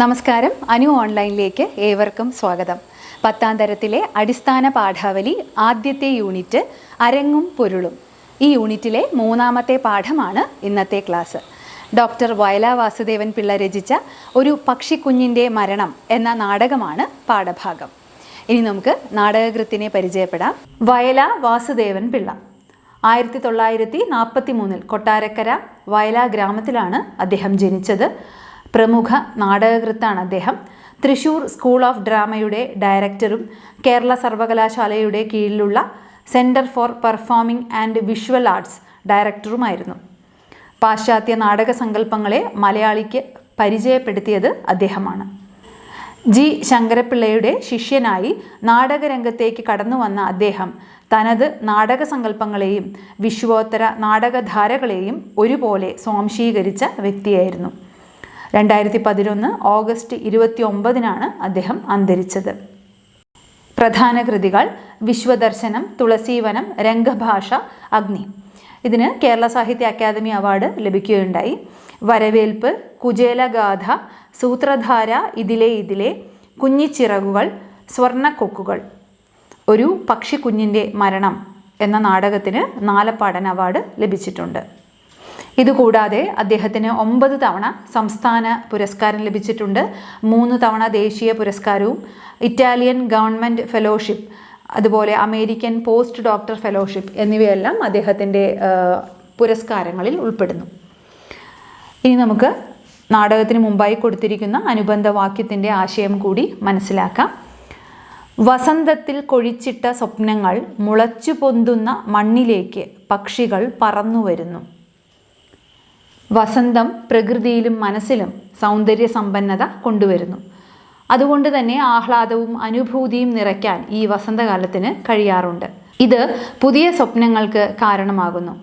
നമസ്കാരം. അനു ഓൺലൈനിലേക്ക് ഏവർക്കും സ്വാഗതം. പത്താം തരത്തിലെ അടിസ്ഥാന പാഠാവലി ആദ്യത്തെ യൂണിറ്റ് അരങ്ങും പൊരുളും. ഈ യൂണിറ്റിലെ മൂന്നാമത്തെ പാഠമാണ് ഇന്നത്തെ ക്ലാസ്. ഡോക്ടർ വയല വാസുദേവൻ പിള്ള രചിച്ച ഒരു പക്ഷിക്കുഞ്ഞിന്റെ മരണം എന്ന നാടകമാണ് പാഠഭാഗം. ഇനി നമുക്ക് നാടകകൃത്തിനെ പരിചയപ്പെടാം. വയല വാസുദേവൻ പിള്ള. ആയിരത്തി തൊള്ളായിരത്തി നാൽപ്പത്തി മൂന്നിൽ കൊട്ടാരക്കര വയല ഗ്രാമത്തിലാണ് അദ്ദേഹം ജനിച്ചത്. പ്രമുഖ നാടകകൃത്താണ് അദ്ദേഹം. തൃശൂർ സ്കൂൾ ഓഫ് ഡ്രാമയുടെ ഡയറക്ടറും കേരള സർവകലാശാലയുടെ കീഴിലുള്ള centre for performing and visual arts ഡയറക്ടറുമായിരുന്നു. പാശ്ചാത്യ നാടക സങ്കല്പങ്ങളെ മലയാളിക്ക് പരിചയപ്പെടുത്തിയത് അദ്ദേഹമാണ്. ജി. ശങ്കരപ്പിള്ളയുടെ ശിഷ്യനായി നാടകരംഗത്തേക്ക് കടന്നു വന്ന അദ്ദേഹം തനത് നാടക സങ്കല്പങ്ങളെയും വിശ്വോത്തര നാടകധാരകളെയും ഒരുപോലെ സ്വാംശീകരിച്ച വ്യക്തിയായിരുന്നു. രണ്ടായിരത്തി പതിനൊന്ന് ഓഗസ്റ്റ് ഇരുപത്തി ഒമ്പതിനാണ് അദ്ദേഹം അന്തരിച്ചത്. പ്രധാന കൃതികൾ വിശ്വദർശനം തുളസീവനം രംഗഭാഷ അഗ്നി. ഇതിന് കേരള സാഹിത്യ അക്കാദമി അവാർഡ് ലഭിക്കുകയുണ്ടായി. വരവേൽപ്പ് കുചേലഗാഥ സൂത്രധാര ഇതിലെ ഇതിലെ കുഞ്ഞിച്ചിറകുകൾ സ്വർണക്കൊക്കുകൾ ഒരു പക്ഷിക്കുഞ്ഞിന്റെ മരണം എന്ന നാടകത്തിന് നാലപ്പാടൻ അവാർഡ് ലഭിച്ചിട്ടുണ്ട്. ഇതുകൂടാതെ അദ്ദേഹത്തിന് ഒമ്പത് തവണ സംസ്ഥാന പുരസ്കാരം ലഭിച്ചിട്ടുണ്ട്. മൂന്ന് തവണ ദേശീയ പുരസ്കാരവും ഇറ്റാലിയൻ ഗവൺമെന്റ് ഫെലോഷിപ്പ് അതുപോലെ അമേരിക്കൻ പോസ്റ്റ് ഡോക്ടർ ഫെലോഷിപ്പ് എന്നിവയെല്ലാം അദ്ദേഹത്തിന്റെ പുരസ്കാരങ്ങളിൽ ഉൾപ്പെടുന്നു. ഇനി നമുക്ക് നാടകത്തിന് മുമ്പായി കൊടുത്തിരിക്കുന്ന അനുബന്ധ വാക്യത്തിന്റെ ആശയം കൂടി മനസ്സിലാക്കാം. വസന്തത്തിൽ കൊഴിച്ചിട്ട സ്വപ്നങ്ങൾ മുളച്ചു പൊന്തുന്ന മണ്ണിലേക്ക് പക്ഷികൾ പറന്നു വരുന്നു വസന്തം പ്രകൃതിയിലും മനസ്സിലും സൗന്ദര്യ സമ്പന്നത കൊണ്ടുവരുന്നു. അതുകൊണ്ട് തന്നെ ആഹ്ലാദവും അനുഭൂതിയും നിറയ്ക്കാൻ ഈ വസന്തകാലത്തിന് കഴിയാറുണ്ട്. ഇത് പുതിയ സ്വപ്നങ്ങൾക്ക് കാരണമാകുന്നു.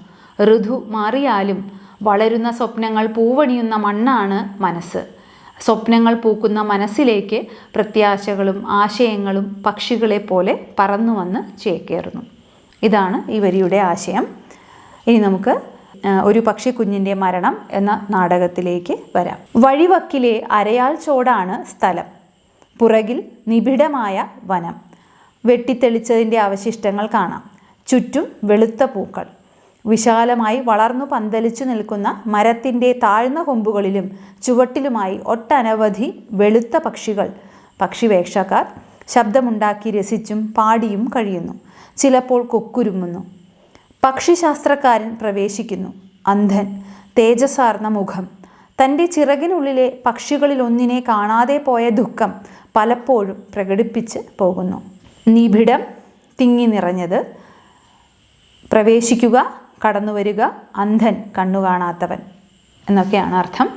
ഋതു മാറിയാലും വളരുന്ന സ്വപ്നങ്ങൾ പൂവണിയുന്ന മണ്ണാണ് മനസ്സ്. സ്വപ്നങ്ങൾ പൂക്കുന്ന മനസ്സിലേക്ക് പ്രത്യാശകളും ആശയങ്ങളും പക്ഷികളെ പോലെ പറന്നു വന്ന് ചേക്കേറുന്നു. ഇതാണ് ഈ വരിയുടെ ആശയം. ഇനി നമുക്ക് ഒരു പക്ഷിക്കുഞ്ഞിന്റെ മരണം എന്ന നാടകത്തിലേക്ക് വരാം. വഴിവക്കിലെ അരയാൽ ചോടാണ് സ്ഥലം. പുറകിൽ നിബിഡമായ വനം. വെട്ടിത്തെളിച്ചതിന്റെ അവശിഷ്ടങ്ങൾ കാണാം. ചുറ്റും വെളുത്ത പൂക്കൾ. വിശാലമായി വളർന്നു പന്തലിച്ചു നിൽക്കുന്ന മരത്തിന്റെ താഴ്ന്ന കൊമ്പുകളിലും ചുവട്ടിലുമായി ഒട്ടനവധി വെളുത്ത പക്ഷികൾ. പക്ഷിവേക്ഷക്കാർ ശബ്ദമുണ്ടാക്കി രസിച്ചും പാടിയും കഴിയുന്നു. ചിലപ്പോൾ കൊക്കുരുങ്ങുന്നു. പക്ഷിശാസ്ത്രക്കാരൻ പ്രവേശിക്കുന്നു. അന്ധൻ തേജസാർന്ന മുഖം. തന്റെ ചിറകിനുള്ളിലെ പക്ഷികളിലൊന്നിനെ കാണാതെ പോയ ദുഃഖം പലപ്പോഴും പ്രകടിപ്പിച്ച് പോകുന്നു. നിബിഡം തിങ്ങി നിറഞ്ഞത് പ്രവേശിക്കുക കടന്നു വരിക അന്ധൻ കണ്ണു കാണാത്തവൻ എന്നൊക്കെയാണ് അർത്ഥം.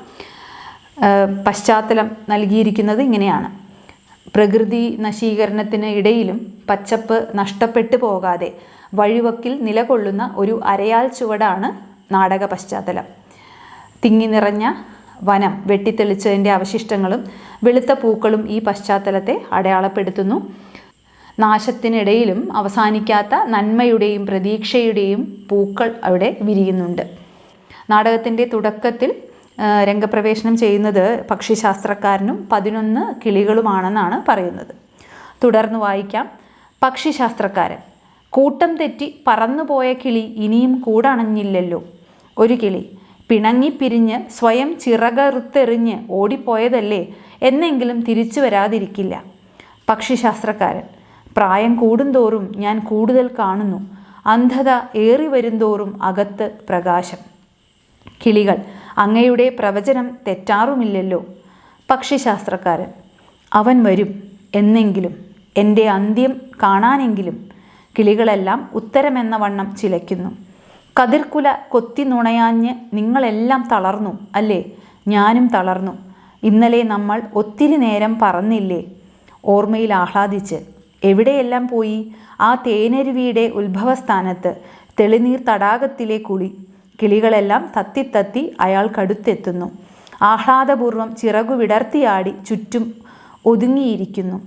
പശ്ചാത്തലം നൽകിയിരിക്കുന്നത് ഇങ്ങനെയാണ്. പ്രകൃതി നശീകരണത്തിന് ഇടയിലും പച്ചപ്പ് നഷ്ടപ്പെട്ടു പോകാതെ വഴിവക്കിൽ നിലകൊള്ളുന്ന ഒരു അരയാൽ ചുവടാണ് നാടക പശ്ചാത്തലം. തിങ്ങി നിറഞ്ഞ വനം വെട്ടിത്തെളിച്ചതിന്റെ അവശിഷ്ടങ്ങളും വെളുത്ത പൂക്കളും ഈ പശ്ചാത്തലത്തെ അടയാളപ്പെടുത്തുന്നു. നാശത്തിനിടയിലും അവസാനിക്കാത്ത നന്മയുടെയും പ്രതീക്ഷയുടെയും പൂക്കൾ അവിടെ വിരിയുന്നുണ്ട്. നാടകത്തിന്റെ തുടക്കത്തിൽ രംഗപ്രവേശനം ചെയ്യുന്നത് പക്ഷിശാസ്ത്രക്കാരനും പതിനൊന്ന് കിളികളുമാണെന്നാണ് പറയുന്നത്. തുടർന്ന് വായിക്കാം. പക്ഷിശാസ്ത്രക്കാരൻ കൂട്ടം തെറ്റി പറന്നുപോയ കിളി ഇനിയും കൂടണഞ്ഞില്ലല്ലോ. ഒരു കിളി പിണങ്ങിപ്പിരിഞ്ഞ് സ്വയം ചിറകറുത്തെറിഞ്ഞ് ഓടിപ്പോയതല്ലേ? എന്നെങ്കിലും തിരിച്ചു വരാതിരിക്കില്ല. പക്ഷിശാസ്ത്രക്കാരൻ പ്രായം കൂടുന്തോറും ഞാൻ കൂടുതൽ കാണുന്നു. അന്ധത ഏറി വരുന്തോറും അകത്ത് പ്രകാശം. കിളികൾ അങ്ങയുടെ പ്രവചനം തെറ്റാറുമില്ലല്ലോ. പക്ഷിശാസ്ത്രക്കാരൻ അവൻ വരും എന്നെങ്കിലും എന്റെ അന്ത്യം കാണാനെങ്കിലും കിളികളെല്ലാം ഉത്തരമെന്ന വണ്ണം ചിലയ്ക്കുന്നു. കതിർക്കുല കൊത്തി നുണയാഞ്ഞ് നിങ്ങളെല്ലാം തളർന്നു അല്ലേ? ഞാനും തളർന്നു. ഇന്നലെ നമ്മൾ ഒത്തിരി നേരം പറന്നില്ലേ? ഓർമ്മയിൽ ആഹ്ലാദിച്ച്. എവിടെയെല്ലാം പോയി? ആ തേനരുവിയുടെ ഉത്ഭവസ്ഥാനത്ത് തെളിനീർ തടാകത്തിലെ കുളി. കിളികളെല്ലാം തത്തിത്തത്തി അയാൾക്കടുത്തെത്തുന്നു ആഹ്ലാദപൂർവം ചിറകു വിടർത്തിയാടി ചുറ്റും ഒതുങ്ങിയിരിക്കുന്നു.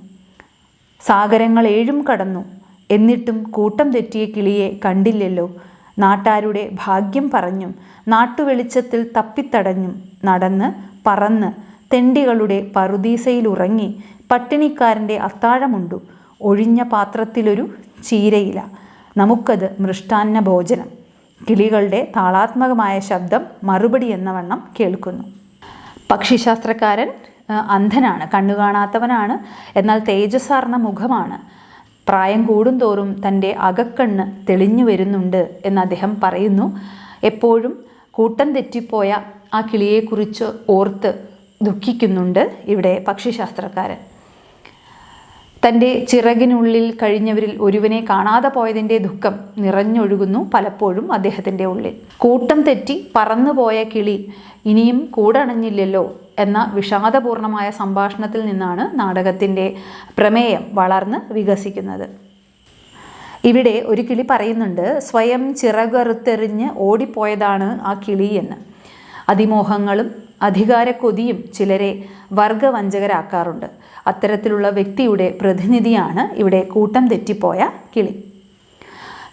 സാഗരങ്ങൾ ഏഴും കടന്നു. എന്നിട്ടും കൂട്ടം തെറ്റിയ കിളിയെ കണ്ടില്ലല്ലോ. നാട്ടാരുടെ ഭാഗ്യം പറഞ്ഞും നാട്ടുവെളിച്ചത്തിൽ തപ്പിത്തടഞ്ഞും നടന്ന് പറന്ന് തെണ്ടികളുടെ പറുദീസയിലുറങ്ങി പട്ടിണിക്കാരന്റെ അത്താഴമുണ്ടു. ഒഴിഞ്ഞ പാത്രത്തിലൊരു ചീരയില. നമുക്കത് മൃഷ്ടാന്ന ഭോജനം കിളികളുടെ താളാത്മകമായ ശബ്ദം മറുപടി എന്ന വണ്ണം കേൾക്കുന്നു. പക്ഷിശാസ്ത്രക്കാരൻ അന്ധനാണ് കണ്ണു കാണാത്തവനാണ്. എന്നാൽ തേജസ്സാർന്ന മുഖമാണ്. പ്രായം കൂടുന്തോറും തന്റെ അകക്കണ്ണ് തെളിഞ്ഞു വരുന്നുണ്ട് എന്ന് അദ്ദേഹം പറയുന്നു. എപ്പോഴും കൂട്ടം തെറ്റിപ്പോയ ആ കിളിയെക്കുറിച്ച് ഓർത്ത് ദുഃഖിക്കുന്നുണ്ട് ഇവിടെ പക്ഷിശാസ്ത്രക്കാരൻ. തന്റെ ചിറകിനുള്ളിൽ കഴിഞ്ഞവരിൽ ഒരുവനെ കാണാതെ പോയതിന്റെ ദുഃഖം നിറഞ്ഞൊഴുകുന്നു പലപ്പോഴും അദ്ദേഹത്തിന്റെ ഉള്ളിൽ. കൂട്ടം തെറ്റി പറന്നുപോയ കിളി ഇനിയും കൂടണഞ്ഞില്ലല്ലോ എന്ന വിഷാദപൂർണമായ സംഭാഷണത്തിൽ നിന്നാണ് നാടകത്തിന്റെ പ്രമേയം വളർന്ന് വികസിക്കുന്നത്. ഇവിടെ ഒരു കിളി പറയുന്നുണ്ട് സ്വയം ചിറകറുത്തെറിഞ്ഞ് ഓടിപ്പോയതാണ് ആ കിളി എന്ന്. അതിമോഹങ്ങളും അധികാരക്കൊതിയും ചിലരെ വർഗവഞ്ചകരാക്കാറുണ്ട്. അത്തരത്തിലുള്ള വ്യക്തിയുടെ പ്രതിനിധിയാണ് ഇവിടെ കൂട്ടം തെറ്റിപ്പോയ കിളി.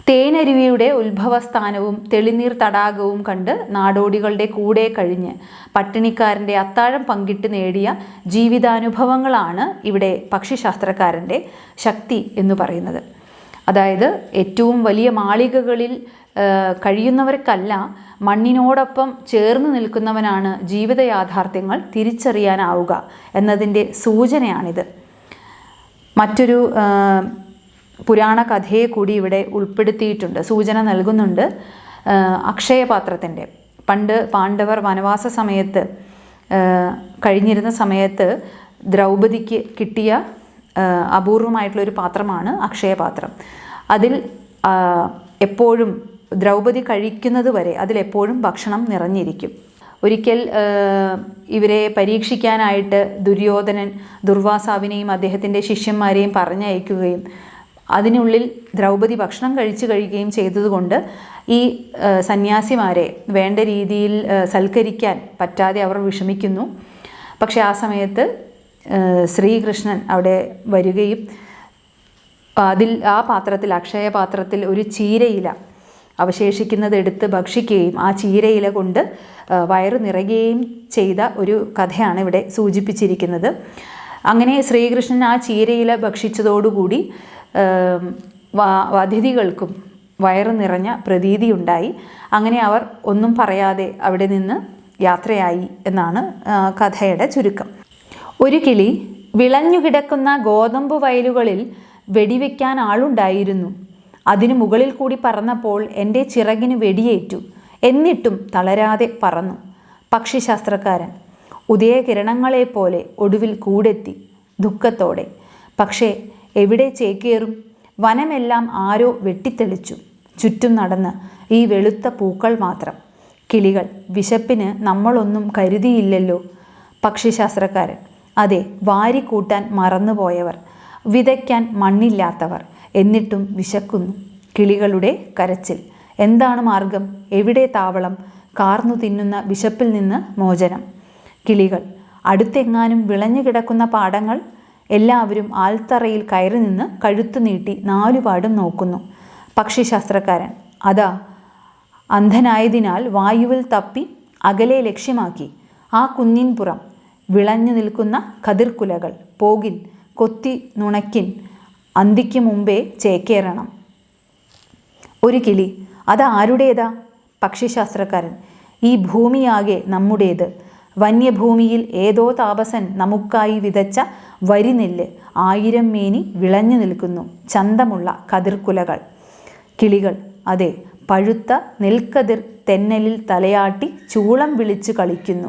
തേനരുവിയുടെ ഉത്ഭവസ്ഥാനവും തെളിനീർ തടാകവും കണ്ട് നാടോടികളുടെ കൂടെ കഴിഞ്ഞ് പട്ടിണിക്കാരന്റെ അത്താഴം പങ്കിട്ട് നേടിയ ജീവിതാനുഭവങ്ങളാണ് ഇവിടെ പക്ഷിശാസ്ത്രക്കാരന്റെ ശക്തി എന്ന് പറയുന്നത്. അതായത് ഏറ്റവും വലിയ മാളികകളിൽ കഴിയുന്നവർക്കല്ല മണ്ണിനോടൊപ്പം ചേർന്ന് നിൽക്കുന്നവനാണ് ജീവിത യാഥാർത്ഥ്യങ്ങൾ തിരിച്ചറിയാനാവുക എന്നതിന്റെ സൂചനയാണിത്. മറ്റൊരു പുരാണ കഥയെ കൂടി ഇവിടെ ഉൾപ്പെടുത്തിയിട്ടുണ്ട് സൂചന നൽകുന്നുണ്ട് അക്ഷയപാത്രത്തിന്റെ. പണ്ട് പാണ്ഡവർ വനവാസ സമയത്ത് കഴിഞ്ഞിരുന്ന സമയത്ത് ദ്രൗപദിക്ക് കിട്ടിയ അപൂർവമായിട്ടുള്ളൊരു പാത്രമാണ് അക്ഷയപാത്രം. അതിൽ എപ്പോഴും ദ്രൗപദി കഴിക്കുന്നത് വരെ അതിലെപ്പോഴും ഭക്ഷണം നിറഞ്ഞിരിക്കും. ഒരിക്കൽ ഇവരെ പരീക്ഷിക്കാനായിട്ട് ദുര്യോധനൻ ദുർവാസാവിനെയും അദ്ദേഹത്തിന്റെ ശിഷ്യന്മാരെയും പറഞ്ഞയക്കുകയും അതിനുള്ളിൽ ദ്രൗപദി ഭക്ഷണം കഴിച്ചു കഴിക്കുകയും ചെയ്തതുകൊണ്ട് ഈ സന്യാസിമാരെ വേണ്ട രീതിയിൽ സൽക്കരിക്കാൻ പറ്റാതെ അവർ വിഷമിക്കുന്നു. പക്ഷേ ആ സമയത്ത് ശ്രീകൃഷ്ണൻ അവിടെ വരികയും അതിൽ ആ പാത്രത്തിൽ അക്ഷയ പാത്രത്തിൽ ഒരു ചീരയില അവശേഷിക്കുന്നത് എടുത്ത് ഭക്ഷിക്കുകയും ആ ചീരയില കൊണ്ട് വയറു നിറയുകയും ചെയ്ത ഒരു കഥയാണ് ഇവിടെ സൂചിപ്പിച്ചിരിക്കുന്നത്. അങ്ങനെ ശ്രീകൃഷ്ണൻ ആ ചീരയില ഭക്ഷിച്ചതോടുകൂടി അതിഥികൾക്കും വയറ് നിറഞ്ഞ പ്രതീതിയുണ്ടായി. അങ്ങനെ അവർ ഒന്നും പറയാതെ അവിടെ നിന്ന് യാത്രയായി എന്നാണ് കഥയുടെ ചുരുക്കം. ഒരു കിളി വിളഞ്ഞുകിടക്കുന്ന ഗോതമ്പ് വയലുകളിൽ വെടിവെക്കാൻ ആളുണ്ടായിരുന്നു. അതിനു മുകളിൽ കൂടി പറന്നപ്പോൾ എന്റെ ചിറകിന് വെടിയേറ്റു. എന്നിട്ടും തളരാതെ പറന്നു. പക്ഷിശാസ്ത്രക്കാരൻ ഉദയകിരണങ്ങളെപ്പോലെ ഒടുവിൽ കൂടെത്തി ദുഃഖത്തോടെ. പക്ഷേ എവിടെ ചേക്കേറും? വനമെല്ലാം ആരോ വെട്ടിത്തെളിച്ചു. ചുറ്റും നടന്ന് ഈ വെളുത്ത പൂക്കൾ മാത്രം. കിളികൾ വിശപ്പിന് നമ്മളൊന്നും കരുതിയില്ലല്ലോ. പക്ഷിശാസ്ത്രക്കാരൻ അതെ വാരിക്കൂട്ടാൻ മറന്നുപോയവർ വിതയ്ക്കാൻ മണ്ണില്ലാത്തവർ എന്നിട്ടും വിശക്കുന്നു കിളികളുടെ കരച്ചിൽ. എന്താണ് മാർഗം എവിടെ താവളം? കാർന്നു തിന്നുന്ന വിശപ്പിൽ നിന്ന് മോചനം. കിളികൾ അടുത്തെങ്ങാനും വിളഞ്ഞു കിടക്കുന്ന പാടങ്ങൾ എല്ലാവരും ആൽത്തറയിൽ കയറി നിന്ന് കഴുത്തു നീട്ടി നാലുപാടും നോക്കുന്നു. പക്ഷിശാസ്ത്രക്കാരൻ അതാ അന്ധനായതിനാൽ വായുവിൽ തപ്പി അകലെ ലക്ഷ്യമാക്കി. ആ കുന്നിൻപുറം വിളഞ്ഞു നിൽക്കുന്ന കതിർക്കുലകൾ പോകിൻ കൊത്തി നുണക്കിൻ അന്തിക്ക് മുമ്പേ ചേക്കേറണം. ഒരു കിളി അത് ആരുടേതാ? പക്ഷിശാസ്ത്രക്കാരൻ ഈ ഭൂമിയാകെ നമ്മുടേത്. വന്യഭൂമിയിൽ ഏതോ താപസൻ നമുക്കായി വിതച്ച വരിനെല്ല് ആയിരം മേനി വിളഞ്ഞു നിൽക്കുന്നു ചന്തമുള്ള കതിർക്കുലകൾ. കിളികൾ അതെ പഴുത്ത നെൽക്കതിർ തെന്നലിൽ തലയാട്ടി ചൂളം വിളിച്ചു കളിക്കുന്നു.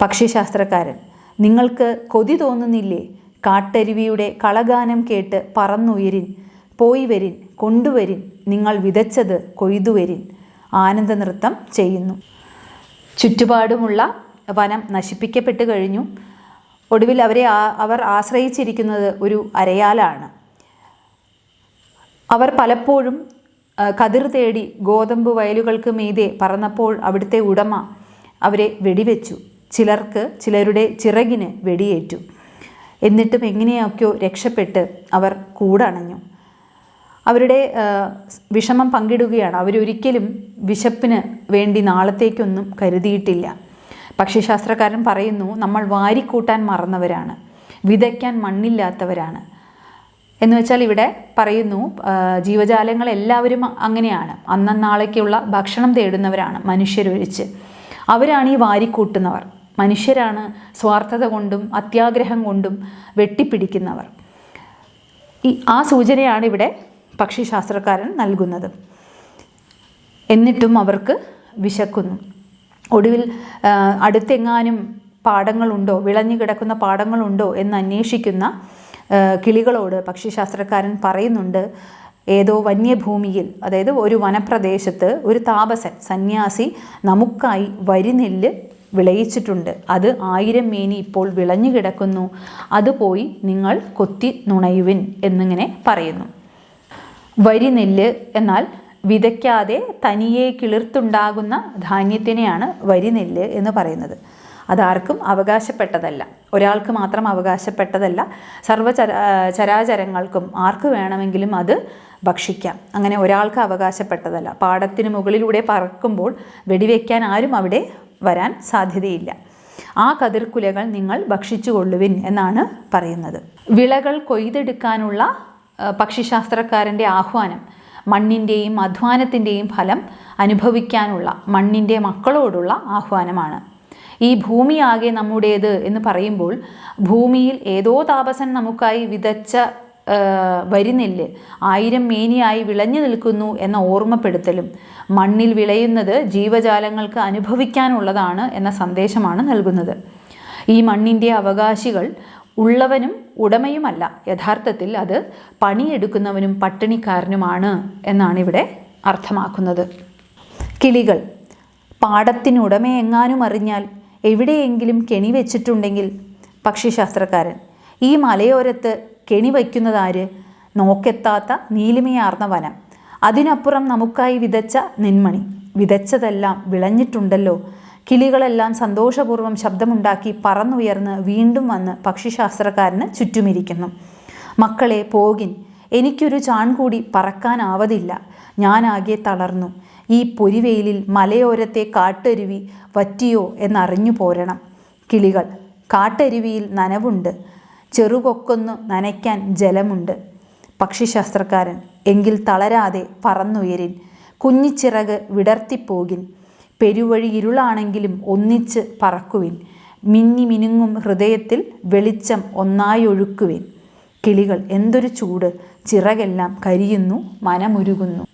പക്ഷിശാസ്ത്രക്കാരൻ നിങ്ങൾക്ക് കൊതി തോന്നുന്നില്ലേ? കാട്ടരുവിയുടെ കളഗാനം കേട്ട് പറന്നുയരിൻ പോയി വരിൻ കൊണ്ടുവരിൻ നിങ്ങൾ വിതച്ചത് കൊയ്തുവരിൻ. ആനന്ദനൃത്തം ചെയ്യുന്നു. ചുറ്റുപാടുമുള്ള വനം നശിപ്പിക്കപ്പെട്ട് കഴിഞ്ഞു. ഒടുവിൽ അവരെ അവർ ആശ്രയിച്ചിരിക്കുന്നത് ഒരു അരയാലാണ്. അവർ പലപ്പോഴും കതിർ തേടി ഗോതമ്പ് വയലുകൾക്ക് മീതെ പറന്നപ്പോൾ അവിടുത്തെ ഉടമ അവരെ വെടിവെച്ചു. ചിലർക്ക് ചിലരുടെ ചിറകിന് വെടിയേറ്റു. എന്നിട്ടും എങ്ങനെയൊക്കെയോ രക്ഷപ്പെട്ട് അവർ കൂടണഞ്ഞു. അവരുടെ വിഷമം പങ്കിടുകയാണ്. അവരൊരിക്കലും വിശപ്പിന് വേണ്ടി നാളത്തേക്കൊന്നും കരുതിയിട്ടില്ല. പക്ഷിശാസ്ത്രക്കാരൻ പറയുന്നു നമ്മൾ വാരിക്കൂട്ടാൻ മറന്നവരാണ്. വിതയ്ക്കാൻ മണ്ണില്ലാത്തവരാണ്. എന്ന് വെച്ചാൽ ഇവിടെ പറയുന്നു ജീവജാലങ്ങൾ എല്ലാവരും അങ്ങനെയാണ്. അന്നന്നാളേക്കുള്ള ഭക്ഷണം തേടുന്നവരാണ് മനുഷ്യരൊഴിച്ച്. അവരാണ് ഈ വാരിക്കൂട്ടുന്നവർ. മനുഷ്യരാണ് സ്വാർത്ഥത കൊണ്ടും അത്യാഗ്രഹം കൊണ്ടും വെട്ടിപ്പിടിക്കുന്നവർ. ഈ ആ സൂചനയാണ് ഇവിടെ പക്ഷിശാസ്ത്രക്കാരൻ നൽകുന്നത്. എന്നിട്ടും അവർക്ക് വിശക്കുന്നു. ഒടുവിൽ അടുത്തെങ്ങാനും പാടങ്ങളുണ്ടോ വിളഞ്ഞു കിടക്കുന്ന പാടങ്ങളുണ്ടോ എന്ന് അന്വേഷിക്കുന്ന കിളികളോട് പക്ഷിശാസ്ത്രക്കാരൻ പറയുന്നുണ്ട് ഏതോ വന്യഭൂമിയിൽ അതായത് ഒരു വനപ്രദേശത്ത് ഒരു താപസൻ സന്യാസി നമുക്കായി വരിനെല്ല് വിളയിച്ചിട്ടുണ്ട്. അത് ആയിരം മേനി ഇപ്പോൾ വിളഞ്ഞു കിടക്കുന്നു. അത് പോയി നിങ്ങൾ കൊത്തി നുണയുവിൻ എന്നിങ്ങനെ പറയുന്നു. വരി നെല്ല് എന്നാൽ വിതയ്ക്കാതെ തനിയെ കിളിർത്തുണ്ടാകുന്ന ധാന്യത്തിനെയാണ് വരി നെല്ല് എന്ന് പറയുന്നത്. അതാർക്കും അവകാശപ്പെട്ടതല്ല. ഒരാൾക്ക് മാത്രം അവകാശപ്പെട്ടതല്ല. സർവ ചരാചരങ്ങൾക്കും ആർക്ക് വേണമെങ്കിലും അത് ഭക്ഷിക്കാം. അങ്ങനെ ഒരാൾക്ക് അവകാശപ്പെട്ടതല്ല. പാടത്തിന് മുകളിലൂടെ പറക്കുമ്പോൾ വെടിവെക്കാൻ ആരും അവിടെ വരാൻ സാധ്യതയില്ല. ആ കതിർക്കുലകൾ നിങ്ങൾ ഭക്ഷിച്ചു കൊള്ളുവിൻ എന്നാണ് പറയുന്നത്. വിളകൾ കൊയ്തെടുക്കാനുള്ള പക്ഷിശാസ്ത്രക്കാരന്റെ ആഹ്വാനം മണ്ണിന്റെയും അധ്വാനത്തിന്റെയും ഫലം അനുഭവിക്കാനുള്ള മണ്ണിന്റെ മക്കളോടുള്ള ആഹ്വാനമാണ്. ഈ ഭൂമിയാകെ നമ്മുടേത് എന്ന് പറയുമ്പോൾ ഭൂമിയിൽ ഏതോ താപസൻ നമുക്കായി വിതച്ച വരുന്നില്ല ആയിരം മേനിയായി വിളഞ്ഞു നിൽക്കുന്നു എന്ന ഓർമ്മപ്പെടുത്തലും മണ്ണിൽ വിളയുന്നത് ജീവജാലങ്ങൾക്ക് അനുഭവിക്കാനുള്ളതാണ് എന്ന സന്ദേശമാണ് നൽകുന്നത്. ഈ മണ്ണിന്റെ അവകാശികൾ ഉള്ളവനും ഉടമയുമല്ല. യഥാർത്ഥത്തിൽ അത് പണിയെടുക്കുന്നവനും പട്ടിണിക്കാരനുമാണ് എന്നാണ് ഇവിടെ അർത്ഥമാക്കുന്നത്. കിളികൾ പാടത്തിനുടമയെങ്ങാനും അറിഞ്ഞാൽ എവിടെയെങ്കിലും കെണി വെച്ചിട്ടുണ്ടെങ്കിൽ പക്ഷിശാസ്ത്രക്കാരൻ ഈ മലയോരത്ത് കെണി വയ്ക്കുന്നതാര് നോക്കെത്താത്ത നീലിമയാർന്ന വനം. അതിനപ്പുറം നമുക്കായി വിതച്ച നെന്മണി. വിതച്ചതെല്ലാം വിളഞ്ഞിട്ടുണ്ടല്ലോ. കിളികളെല്ലാം സന്തോഷപൂർവം ശബ്ദമുണ്ടാക്കി പറന്നുയർന്ന് വീണ്ടും വന്ന് പക്ഷിശാസ്ത്രക്കാരന് ചുറ്റുമിരിക്കുന്നു. മക്കളെ പോകിൻ. എനിക്കൊരു ചാൺ കൂടി പറക്കാനാവതില്ല. ഞാനാകെ തളർന്നു. ഈ പൊരിവെയിലിൽ മലയോരത്തെ കാട്ടരുവി വറ്റിയോ എന്നറിഞ്ഞു പോരണം. കിളികൾ കാട്ടരുവിയിൽ നനവുണ്ട്. ചെറുകൊക്കൊന്നു നനയ്ക്കാൻ ജലമുണ്ട്. പക്ഷിശാസ്ത്രക്കാരൻ എങ്കിൽ തളരാതെ പറന്നുയരിൻ. കുഞ്ഞിച്ചിറക് വിടർത്തിപ്പോകിൻ. പെരുവഴി ഇരുളാണെങ്കിലും ഒന്നിച്ച് പറക്കുവിൻ. മിന്നി മിനുങ്ങും ഹൃദയത്തിൽ വെളിച്ചം ഒന്നായി ഒഴുക്കുവിൻ കിളികൾ എന്തൊരു ചൂട്. ചിറകെല്ലാം കരിയുന്നു മനമുരുകുന്നു.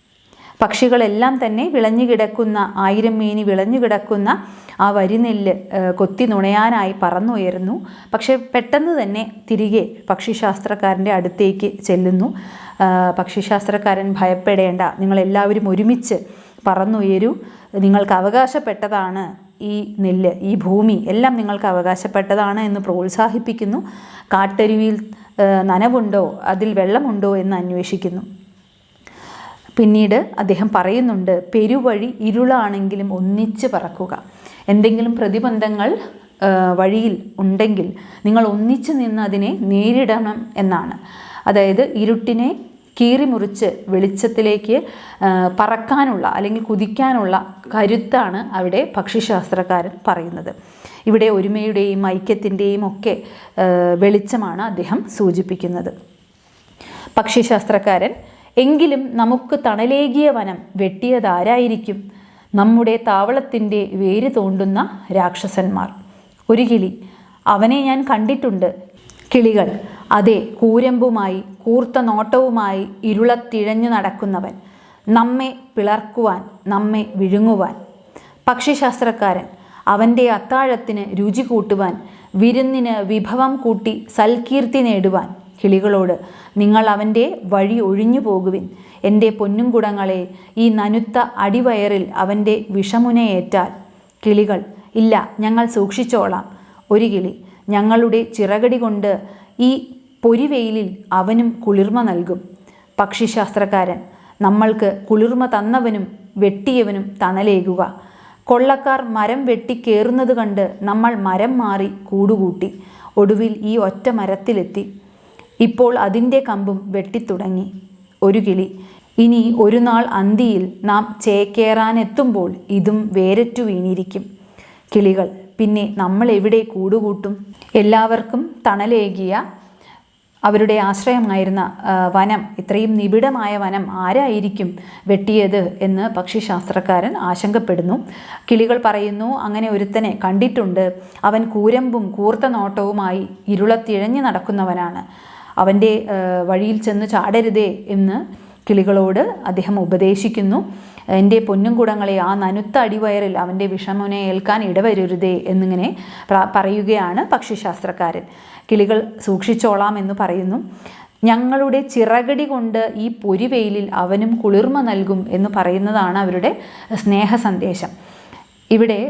പക്ഷികളെല്ലാം തന്നെ വിളഞ്ഞു കിടക്കുന്ന ആയിരം മീനി വിളഞ്ഞു കിടക്കുന്ന ആ വരിനെല്ല് നെല്ല് കൊത്തി നുണയാനായി പറന്നുയരുന്നു. പക്ഷെ പെട്ടെന്ന് തന്നെ തിരികെ പക്ഷിശാസ്ത്രക്കാരന്റെ അടുത്തേക്ക് ചെല്ലുന്നു. പക്ഷിശാസ്ത്രക്കാരൻ ഭയപ്പെടേണ്ട. നിങ്ങളെല്ലാവരും ഒരുമിച്ച് പറന്നുയരൂ. നിങ്ങൾക്ക് അവകാശപ്പെട്ടതാണ് ഈ നെല്ല് ഈ ഭൂമി. എല്ലാം നിങ്ങൾക്ക് അവകാശപ്പെട്ടതാണ് എന്ന് പ്രോത്സാഹിപ്പിക്കുന്നു. കാട്ടരുവിയിൽ നനവുണ്ടോ? അതിൽ വെള്ളമുണ്ടോ എന്ന് അന്വേഷിക്കുന്നു. പിന്നീട് അദ്ദേഹം പറയുന്നുണ്ട് പെരുവഴി ഇരുളാണെങ്കിലും ഒന്നിച്ച് പറക്കുക. എന്തെങ്കിലും പ്രതിബന്ധങ്ങൾ വഴിയിൽ ഉണ്ടെങ്കിൽ നിങ്ങൾ ഒന്നിച്ച് നിന്ന് അതിനെ നേരിടണം എന്നാണ്. അതായത് ഇരുട്ടിനെ കീറിമുറിച്ച് വെളിച്ചത്തിലേക്ക് പറക്കാനുള്ള അല്ലെങ്കിൽ കുതിക്കാനുള്ള കരുത്താണ് അവിടെ പക്ഷിശാസ്ത്രക്കാരൻ പറയുന്നത്. ഇവിടെ ഒരുമയുടെയും ഐക്യത്തിന്റെയും ഒക്കെ വെളിച്ചമാണ് അദ്ദേഹം സൂചിപ്പിക്കുന്നത്. പക്ഷിശാസ്ത്രക്കാരൻ എങ്കിലും നമുക്ക് തണലേകിയ വനം വെട്ടിയതാരായിരിക്കും? നമ്മുടെ താവളത്തിന്റെ വേര് തോണ്ടുന്ന രാക്ഷസന്മാർ. ഒരു കിളി. അവനെ ഞാൻ കണ്ടിട്ടുണ്ട്. കിളികൾ. അതെ കൂരമ്പുമായി കൂർത്ത നോട്ടവുമായി ഇരുളത്തിഴഞ്ഞു നടക്കുന്നവൻ. നമ്മെ പിളർക്കുവാൻ നമ്മെ വിഴുങ്ങുവാൻ. പക്ഷിശാസ്ത്രക്കാരൻ അവന്റെ അത്താഴത്തിന് രുചി കൂട്ടുവാൻ വിരുന്നിന് വിഭവം കൂട്ടി സൽകീർത്തി നേടുവാൻ. കിളികളോട് നിങ്ങൾ അവന്റെ വഴി ഒഴിഞ്ഞു പോകുവിൻ. എന്റെ പൊന്നും കുടങ്ങളെ ഈ നനുത്ത അടിവയറിൽ അവന്റെ വിഷമുനയേറ്റാൽ. കിളികൾ ഇല്ല ഞങ്ങൾ സൂക്ഷിച്ചോളാം. ഒരു കിളി ഞങ്ങളുടെ ചിറകടി കൊണ്ട് ഈ പൊരിവെയിലിൽ അവനും കുളിർമ നൽകും. പക്ഷിശാസ്ത്രക്കാരൻ നമ്മൾക്ക് കുളിർമ തന്നവനും വെട്ടിയവനും തണലേകുക. കൊള്ളക്കാർ മരം വെട്ടിക്കേറുന്നത് കണ്ട് നമ്മൾ മരം മാറി കൂടുകൂട്ടി. ഒടുവിൽ ഈ ഒറ്റ മരത്തിലെത്തി. ഇപ്പോൾ അതിന്റെ കമ്പും വെട്ടിത്തുടങ്ങി. ഒരു കിളി. ഇനി ഒരു നാൾ അന്തിയിൽ നാം ചേക്കേറാനെത്തുമ്പോൾ ഇതും വേരറ്റു വീണിരിക്കും. കിളികൾ പിന്നെ നമ്മൾ എവിടെ കൂടുകൂട്ടും? എല്ലാവർക്കും തണലേകിയ അവരുടെ ആശ്രയമായിരുന്ന വനം ഇത്രയും നിബിഡമായ വനം ആരായിരിക്കും വെട്ടിയത് എന്ന് പക്ഷിശാസ്ത്രക്കാരൻ ആശങ്കപ്പെടുന്നു. കിളികൾ പറയുന്നു അങ്ങനെ ഒരുത്തനെ കണ്ടിട്ടുണ്ട്. അവൻ കൂരമ്പും കൂർത്ത നോട്ടവുമായി ഇരുളത്തിഴഞ്ഞു നടക്കുന്നവനാണ്. അവന്റെ വഴിയിൽ ചെന്ന് ചാടരുതേ എന്ന് കിളികളോട് അദ്ദേഹം ഉപദേശിക്കുന്നു. എന്റെ പൊന്നും കുടങ്ങളെ ആ നനുത്ത അടിവയറിൽ അവന്റെ വിഷമനെ ഏൽക്കാൻ ഇടവരരുതേ എന്നിങ്ങനെ പറയുകയാണ് പക്ഷിശാസ്ത്രക്കാരൻ കിളികൾ സൂക്ഷിച്ചോളാം എന്ന് പറയുന്നു. ഞങ്ങളുടെ ചിറകടി കൊണ്ട് ഈ പൊരിവെയിലിൽ അവനും കുളിർമ നൽകും എന്ന് പറയുന്നതാണ് അവരുടെ സ്നേഹ സന്ദേശം ഇവിടെ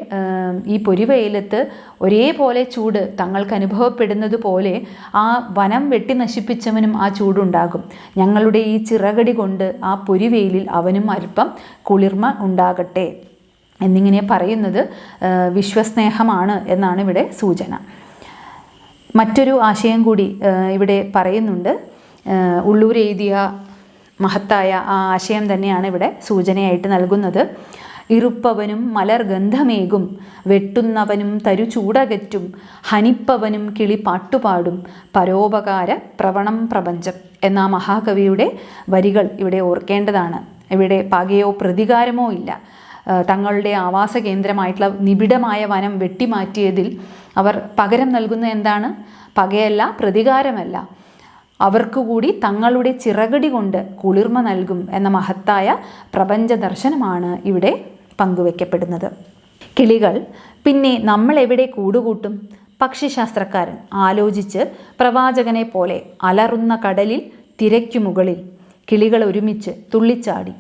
ഈ പൊരിവെയിലത്ത് ഒരേപോലെ ചൂട് തങ്ങൾക്ക് അനുഭവപ്പെടുന്നത് പോലെ ആ വനം വെട്ടി നശിപ്പിച്ചവനും ആ ചൂടുണ്ടാകും. ഞങ്ങളുടെ ഈ ചിറകടി കൊണ്ട് ആ പൊരിവെയിലിൽ അവനും അല്പം കുളിർമ ഉണ്ടാകട്ടെ. എന്നിങ്ങനെ പറയുന്നത് വിശ്വസ്നേഹമാണ് എന്നാണ് ഇവിടെ സൂചന. മറ്റൊരു ആശയം കൂടി ഇവിടെ പറയുന്നുണ്ട്. ഉള്ളൂരെഴുതിയ മഹത്തായ ആ ആശയം തന്നെയാണ് ഇവിടെ സൂചനയായിട്ട് നൽകുന്നത്. ഇറുപ്പവനും മലർഗന്ധമേകും വെട്ടുന്നവനും തരു ചൂടകറ്റും. ഹനിപ്പവനും കിളി പാട്ടുപാടും. പരോപകാര പ്രവണം പ്രപഞ്ചം എന്ന മഹാകവിയുടെ വരികൾ ഇവിടെ ഓർക്കേണ്ടതാണ്. ഇവിടെ പകയോ പ്രതികാരമോ ഇല്ല. തങ്ങളുടെ ആവാസ കേന്ദ്രമായിട്ടുള്ള നിബിഡമായ വനം വെട്ടിമാറ്റിയതിൽ അവർ പകരം നൽകുന്ന എന്താണ്? പകയല്ല പ്രതികാരമല്ല. അവർക്ക് കൂടി തങ്ങളുടെ ചിറകടി കൊണ്ട് കുളിർമ നൽകും എന്ന മഹത്തായ പ്രപഞ്ച ദർശനമാണ് ഇവിടെ പങ്കുവെക്കപ്പെടുന്നത്. കിളികൾ പിന്നെ നമ്മൾ എവിടെ കൂടുകൂട്ടും? പക്ഷിശാസ്ത്രക്കാരൻ ആലോചിച്ച് പ്രവാചകനെ പോലെ അലറുന്ന കടലിൽ തിരയ്ക്കു മുകളിൽ കിളികൾ ഒരുമിച്ച് തുള്ളിച്ചാടി.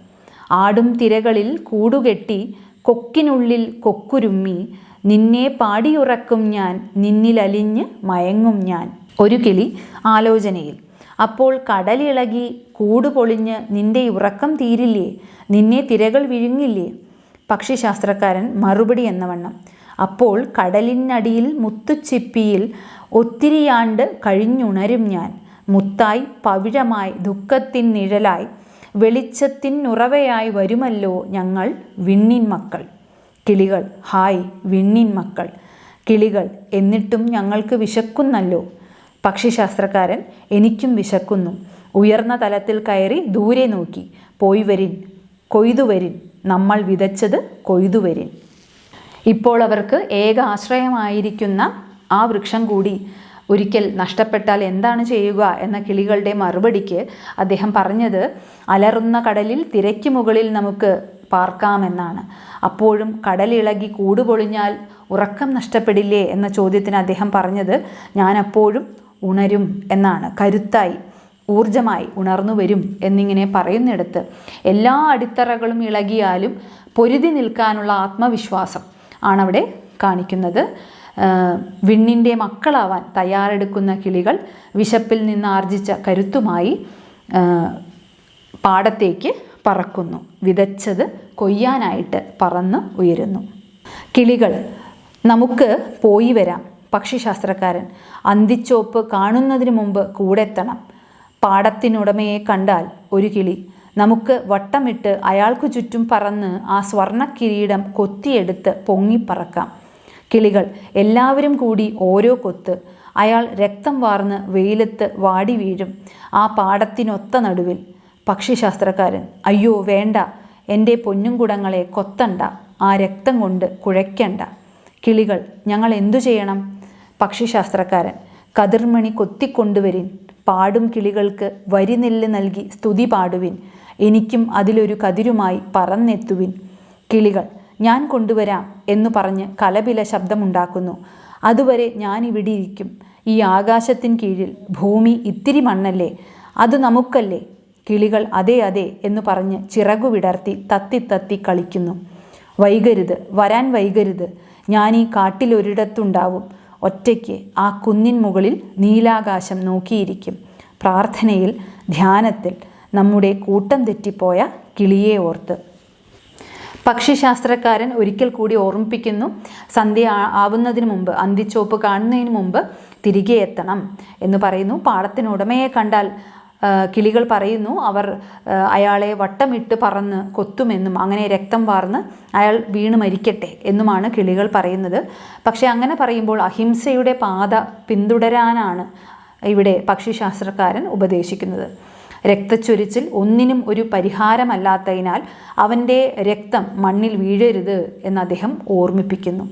ആടും തിരകളിൽ കൂടുകെട്ടി കൊക്കിനുള്ളിൽ കൊക്കുരുമ്മി നിന്നെ പാടിയുറക്കും ഞാൻ നിന്നിലലിഞ്ഞ് മയങ്ങും ഞാൻ ഒരു കിളി ആലോചനയിൽ. അപ്പോൾ കടലിളകി കൂടുപൊളിഞ്ഞ് നിന്റെ ഉറക്കം തീരില്ലേ? നിന്നെ തിരകൾ വിഴുങ്ങില്ലേ? പക്ഷിശാസ്ത്രക്കാരൻ മറുപടി എന്ന വണ്ണം അപ്പോൾ കടലിനടിയിൽ മുത്തുച്ചിപ്പിയിൽ ഒത്തിരിയാണ്ട് കഴിഞ്ഞുണരും ഞാൻ. മുത്തായി പവിഴമായി ദുഃഖത്തിൻ നിഴലായി. വെളിച്ചത്തിൻ ഉറവയായി വരുമല്ലോ ഞങ്ങൾ വിണ്ണിൻ മക്കൾ. കിളികൾ ഹായ് വിണ്ണിൻ മക്കൾ. കിളികൾ എന്നിട്ടും ഞങ്ങൾക്ക് വിശക്കുന്നല്ലോ. പക്ഷിശാസ്ത്രക്കാരൻ എനിക്കും വിശക്കുന്നു. ഉയർന്ന തലത്തിൽ കയറി ദൂരെ നോക്കി. പോയി വരിൻ കൊയ്തു വരിൻ. നമ്മൾ വിതച്ചത് കൊയ്തുവരിൻ. ഇപ്പോൾ അവർക്ക് ഏക ആശ്രയമായിരിക്കുന്ന ആ വൃക്ഷം കൂടി ഒരിക്കൽ നഷ്ടപ്പെട്ടാൽ എന്താണ് ചെയ്യുക എന്ന കിളികളുടെ മറുപടിക്ക് അദ്ദേഹം പറഞ്ഞത് അലറുന്ന കടലിൽ തിരയ്ക്ക് മുകളിൽ നമുക്ക് പാർക്കാമെന്നാണ്. അപ്പോഴും കടലിളകി കൂടുപൊളിഞ്ഞാൽ ഉറക്കം നഷ്ടപ്പെടില്ലേ? എന്ന ചോദ്യത്തിന് അദ്ദേഹം പറഞ്ഞത് ഞാൻ അപ്പോഴും ഉണരും എന്നാണ്. കരുത്തായി. ഊർജമായി ഉണർന്നു വരും എന്നിങ്ങനെ പറയുന്നിടത്ത് എല്ലാ അടിത്തറകളും ഇളകിയാലും പൊരുതി നിൽക്കാനുള്ള ആത്മവിശ്വാസം ആണവിടെ കാണിക്കുന്നത്. വിണ്ണിന്റെ മക്കളാവാൻ തയ്യാറെടുക്കുന്ന കിളികൾ വിശപ്പിൽ നിന്ന് ആർജിച്ച കരുത്തുമായി പാടത്തേക്ക് പറക്കുന്നു. വിതച്ചത് കൊയ്യാനായിട്ട് പറന്ന് ഉയരുന്നു. കിളികൾ നമുക്ക് പോയി വരാം. പക്ഷിശാസ്ത്രക്കാരൻ അന്തിച്ചോപ്പ് കാണുന്നതിന് മുമ്പ് കൂടെത്തണം. പാടത്തിനുടമയെ കണ്ടാൽ ഒരു കിളി. നമുക്ക് വട്ടമിട്ട് അയാൾക്ക് ചുറ്റും പറന്ന് ആ സ്വർണ കിരീടം കൊത്തിയെടുത്ത് പൊങ്ങിപ്പറക്കാം. കിളികൾ എല്ലാവരും കൂടി ഓരോ കൊത്ത്. അയാൾ രക്തം വാർന്ന് വെയിലത്ത് വാടി വീഴും ആ പാടത്തിനൊത്ത നടുവിൽ. പക്ഷിശാസ്ത്രക്കാരൻ അയ്യോ വേണ്ട. എന്റെ പൊന്നും കുടങ്ങളെ കൊത്തണ്ട. ആ രക്തം കൊണ്ട് കുഴയ്ക്കണ്ട. കിളികൾ ഞങ്ങൾ എന്തു ചെയ്യണം? പക്ഷിശാസ്ത്രക്കാരൻ കതിർമണി കൊത്തിക്കൊണ്ടുവരിൻ. പാടും കിളികൾക്ക് വരിനെല്ല് നൽകി സ്തുതി പാടുവിൻ. എനിക്കും അതിലൊരു കതിരുമായി പറന്നെത്തുവിൻ. കിളികൾ ഞാൻ കൊണ്ടുവരാം എന്ന് പറഞ്ഞ് കലപില ശബ്ദമുണ്ടാക്കുന്നു. അതുവരെ ഞാൻ ഇവിടെ ഇരിക്കും. ഈ ആകാശത്തിൻ കീഴിൽ ഭൂമി ഇത്തിരി മണ്ണല്ലേ? അത് നമുക്കല്ലേ? കിളികൾ അതെ അതെ എന്ന് പറഞ്ഞ് ചിറകു വിടർത്തി തത്തി തത്തി കളിക്കുന്നു. വൈകരുത് വരാൻ വൈകരുത്. ഞാൻ ഈ കാട്ടിലൊരിടത്തുണ്ടാവും. ഒറ്റയ്ക്ക് ആ കുന്നിൻ മുകളിൽ നീലാകാശം നോക്കിയിരിക്കും. പ്രാർത്ഥനയിൽ ധ്യാനത്തിൽ നമ്മുടെ കൂട്ടം തെറ്റിപ്പോയ കിളിയെ ഓർത്ത്. പക്ഷിശാസ്ത്രക്കാരൻ ഒരിക്കൽ കൂടി ഓർമ്മിപ്പിക്കുന്നു സന്ധ്യ ആവുന്നതിന് മുമ്പ് അന്തിച്ചോപ്പ് കാണുന്നതിന് മുമ്പ് തിരികെ എത്തണം എന്ന് പറയുന്നു. പാടത്തിനുടമയെ കണ്ടാൽ കിളികൾ പറയുന്നു അവർ അയാളെ വട്ടമിട്ട് പറന്ന് കൊത്തുമെന്നും അങ്ങനെ രക്തം വാർന്ന് അയാൾ വീണ് മരിക്കട്ടെ എന്നുമാണ് കിളികൾ പറയുന്നത്. പക്ഷേ അങ്ങനെ പറയുമ്പോൾ അഹിംസയുടെ പാത പിന്തുടരാനാണ് ഇവിടെ പക്ഷിശാസ്ത്രക്കാരൻ ഉപദേശിക്കുന്നത്. രക്തച്ചൊരിച്ചിൽ ഒന്നിനും ഒരു പരിഹാരമല്ലാത്തതിനാൽ അവന്റെ രക്തം മണ്ണിൽ വീഴരുത് എന്ന് അദ്ദേഹം ഓർമ്മിപ്പിക്കുന്നു.